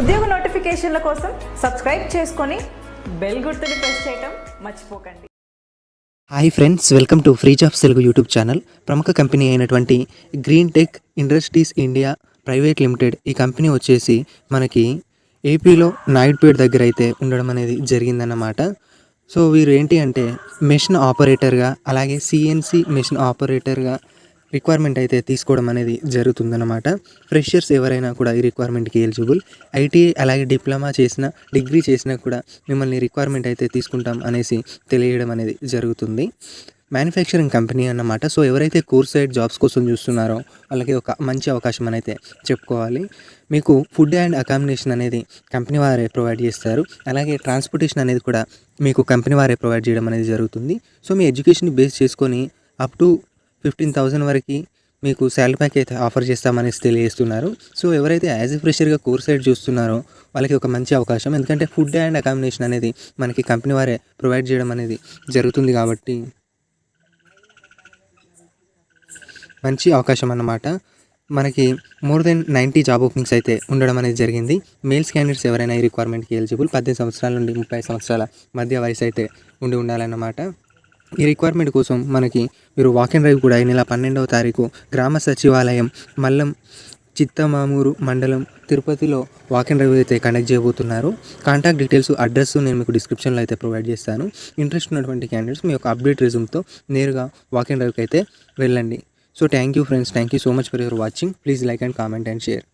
ఉద్యోగ నోటిఫికేషన్ల కోసం సబ్స్క్రైబ్ చేసుకొని బెల్ గుర్తుని ప్రెస్ చేయటం మర్చిపోకండి. Hi friends welcome to free jobs Telugu YouTube channel. ప్రముఖ కంపెనీ అయినటువంటి Green Tech Industries India private limited ఈ కంపెనీ వచ్చేసి మనకి ఏపీలో నాయుడుపేట దగ్గర అయితే ఉండడం అనేది జరిగిందన్నమాట. సో వీరు ఏంటి అంటే మెషిన్ ఆపరేటర్గా అలాగే సిఎన్సి మెషిన్ ఆపరేటర్గా రిక్వైర్మెంట్ అయితే తీసుకోవడం అనేది జరుగుతుందన్నమాట. ఫ్రెషర్స్ ఎవరైనా కూడా ఈ రిక్వైర్మెంట్కి ఎలిజిబుల్ ఐటీఐ అలాగే డిప్లొమా చేసిన డిగ్రీ చేసినా కూడా మిమ్మల్ని రిక్వైర్మెంట్ అయితే తీసుకుంటాం అనేసి తెలియడం అనేది జరుగుతుంది. మ్యానుఫ్యాక్చరింగ్ కంపెనీ అన్నమాట. సో ఎవరైతే కోర్ సైడ్ జాబ్స్ కోసం చూస్తున్నారో వాళ్ళకి ఒక మంచి అవకాశం అని అయితే చెప్పుకోవాలి. మీకు ఫుడ్ అండ్ అకామిడేషన్ అనేది కంపెనీ వారే ప్రొవైడ్ చేస్తారు. అలాగే ట్రాన్స్పోర్టేషన్ అనేది కూడా మీకు కంపెనీ వారే ప్రొవైడ్ చేయడం అనేది జరుగుతుంది. సో మీ ఎడ్యుకేషన్ బేస్ చేసుకొని అప్ టు ఫిఫ్టీన్ థౌజండ్ వరకు మీకు శాలరీ ప్యాక్ అయితే ఆఫర్ చేస్తామనేసి తెలియజేస్తున్నారు సో ఎవరైతే యాజ్ ఎ ఫ్రెషర్గా కోర్స్ సైడ్ చూస్తున్నారో వాళ్ళకి ఒక మంచి అవకాశం. ఎందుకంటే ఫుడ్ అండ్ అకామిడేషన్ అనేది మనకి కంపెనీ వారే ప్రొవైడ్ చేయడం అనేది జరుగుతుంది కాబట్టి మంచి అవకాశం అన్నమాట. మనకి more than ninety job openings అయితే ఉండడం అనేది జరిగింది. మేల్స్ క్యాండిడేట్స్ ఎవరైనా ఈ రిక్వైర్మెంట్కి ఎలిజిబుల్ పద్దెనిమిది సంవత్సరాల నుండి ముప్పై సంవత్సరాల మధ్య వయసు అయితే ఉండి ఉండాలన్నమాట. ఈ రిక్వైర్మెంట్ కోసం మనకి మీరు వాక్ అండ్ డ్రైవ్ కూడా ఈ నెల పన్నెండవ తారీఖు గ్రామ సచివాలయం మల్లం చిత్తమామూరు మండలం తిరుపతిలో వాక్ అండ్ డ్రైవ్ అయితే కండక్ట్ చేయబోతున్నారు. కాంటాక్ట్ డీటెయిల్స్ అడ్రస్ నేను మీకు డిస్క్రిప్షన్లో అయితే ప్రొవైడ్ చేస్తాను. ఇంట్రెస్ట్ ఉన్నటువంటి క్యాండిడేట్స్ మీ యొక్క అప్డేట్ రిజ్యూమ్తో నేరుగా వాక్ అండ్ డ్రైవ్కి అయితే వెళ్ళండి. So thank you friends thank you so much for your watching please like and comment and share